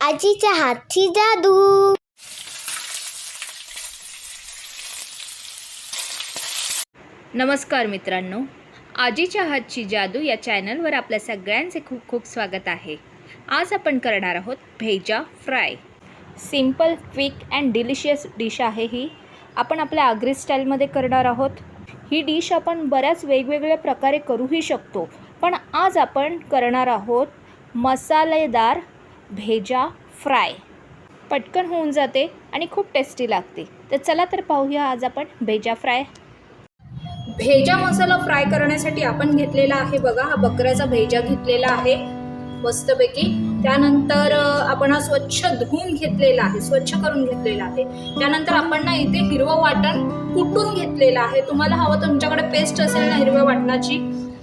आजीच्या हातची जादू. नमस्कार मित्रांनो. आजीच्या हातची जादू या चॅनलवर आपल्या सगळ्यांचे खूप खूप स्वागत आहे. आज आपण करणार आहोत bheja fry. Simple quick and delicious dish आहे ही. आपण आपल्या आगरी स्टाईलमध्ये करणार आहोत. ही डिश आपण बऱ्याच वेगवेगळ्या प्रकारे करूही शकतो. पण आज आपण करणार आहोत मसालेदार भेजा फ्राय. पटकन होऊन जाते आणि खूप टेस्टी लागते. तर चला तर पाहूया आज आपण भेजा फ्राय. भेजा मसाला फ्राय करण्यासाठी आपण घेतलेला आहे बघा हा बकऱ्याचा भेजा घेतलेला आहे मस्तपैकी. त्यानंतर आपण हा स्वच्छ धुवून घेतलेला आहे स्वच्छ करून घेतलेला आहे. त्यानंतर आपण ना इथे हिरवं वाटण कुटून घेतलेलं आहे. तुम्हाला हवं तुमच्याकडे पेस्ट असेल ना हिरव्या वाटणाची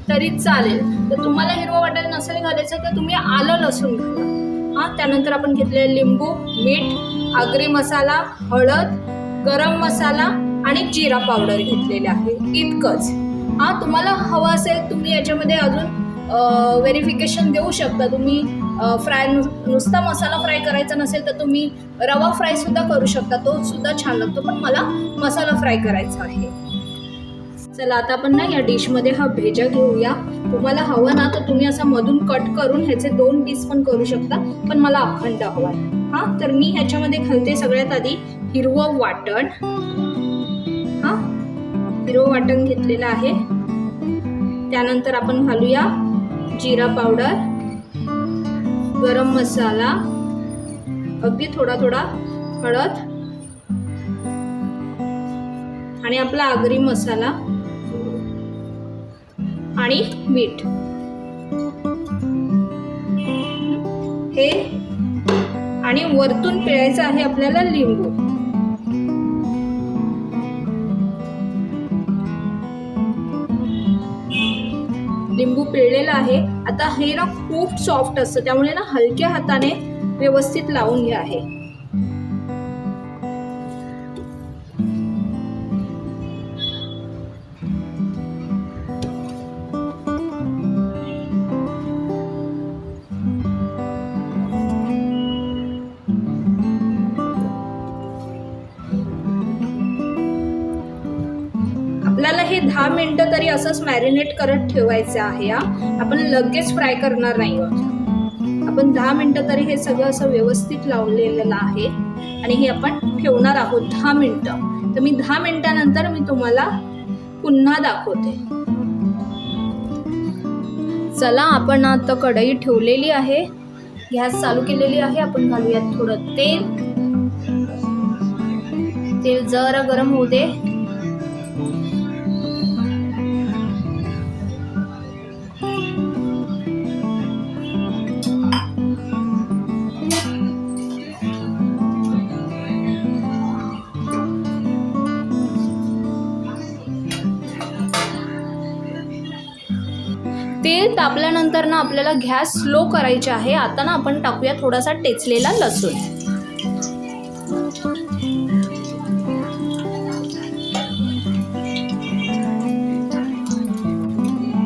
तरी चालेल. तर तुम्हाला हिरवं वाटण नसेल घालायचं तर तुम्ही आलं लसूण घाला. हां त्यानंतर आपण घेतलेलं लिंबू मीठ आगरी मसाला हळद गरम मसाला आणि जिरा पावडर घेतलेले आहे. इतकंच. हां तुम्हाला हवं असेल तुम्ही याच्यामध्ये अजून व्हेरिफिकेशन देऊ शकता. तुम्ही फ्राय नुसता मसाला फ्राय करायचा नसेल तर तुम्ही रवा फ्राय सुद्धा करू शकता. तो सुद्धा छान लागतो पण मला मसाला फ्राय करायचा आहे. चला आता आपण ना या डिशमध्ये हा भेजा घेऊया. तुम्हाला हवं ना तर तुम्ही असा मधून कट करून ह्याचे दोन पीस पण करू शकता. पण मला अखंड हवा आहे. हां तर मी ह्याच्यामध्ये घालते सगळ्यात आधी हिरवं वाटण. हां हिरवं वाटण घेतलेलं आहे. त्यानंतर आपण घालूया जिरा पावडर गरम मसाला अगदी थोडा थोडा हळद आणि आपला आगरी मसाला. आणि मीठ. हे आणि वरतून पिळायचं आहे आपल्याला लिंबू. लिंबू पिळलेला आहे. आता हे ना खूप सॉफ्ट असतं. त्यामुळे ना हलक्या हाताने व्यवस्थित लावून घ्या आहे. हे दहा मिनटं तरी असंच मॅरिनेट करत ठेवायचं आहे हा. आपण लगेच फ्राय करणार नाही आहोत आपण दहा मिनटं तरी हे सगळं असं व्यवस्थित लावलेलं आहे. आणि हे आपण ठेवणार आहोत दहा मिनटं. तर मी दहा मिनिटानंतर मी तुम्हाला पुन्हा दाखवते. चला आपण आता कढई ठेवलेली आहे. गॅस चालू केलेली आहे. आपण घालूयात थोडं तेल. तेल जरा गरम होऊ दे. तेल तापल्यानंतर ना आपल्याला गॅस स्लो करायचे आहे. आता ना आपण टाकूया थोडासा टेचलेला लसूण.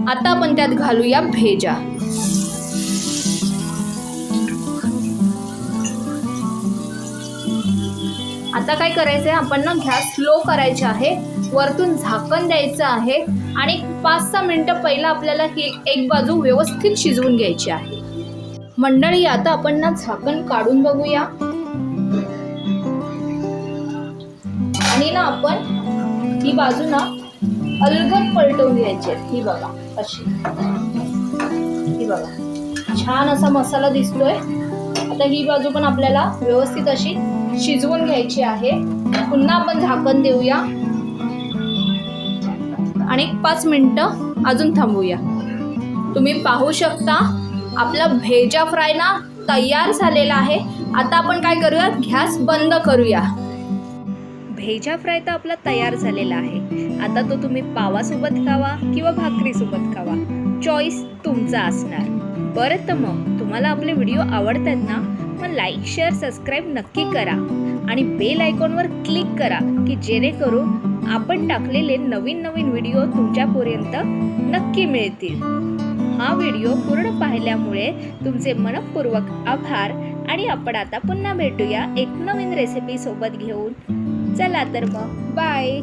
आता आपण त्यात घालूया भेजा. आता काय करायचंय? आपण ना गॅस स्लो करायचे आहे. वरतून झाकण द्यायचं आहे. आणि पाच सहा मिनटं पहिला आपल्याला ही एक बाजू व्यवस्थित शिजवून घ्यायची आहे. मंडळी आता आपण ना झाकण काढून बघूया. आणि ना आपण ही बाजू ना अलगद पलटवून घ्यायची ही बघा अशी. ही बघा. छान असा मसाला दिसतोय. आता ही बाजू पण आपल्याला व्यवस्थित अशी शिजवून घ्यायची आहे. पुन्हा आपण झाकण देऊया. आणि एक पाच मिनटं अजून थांबूया. तुम्ही पाहू शकता आपला भेजा फ्राय ना तयार झालेला आहे. आता आपण काय करूया गॅस बंद करूया. भेजा फ्राय तर आपला तयार झालेला आहे. आता तो तुम्ही पावासोबत खावा किंवा भाकरीसोबत खावा. चॉईस तुमचा असणार. बरं तर मग तुम्हाला आपले व्हिडिओ आवडतात ना मग लाईक शेअर सबस्क्राईब नक्की करा. आणि बेल आयकॉनवर क्लिक करा की जेणेकरून आपण टाकलेले नवीन नवीन व्हिडिओ तुमच्यापर्यंत नक्की मिळतील. हा व्हिडिओ पूर्ण पाहिल्यामुळे तुमचे मनपूर्वक आभार आणि आपण आता पुन्हा भेटूया एक नवीन रेसिपी सोबत घेऊन. चला तर मग बाय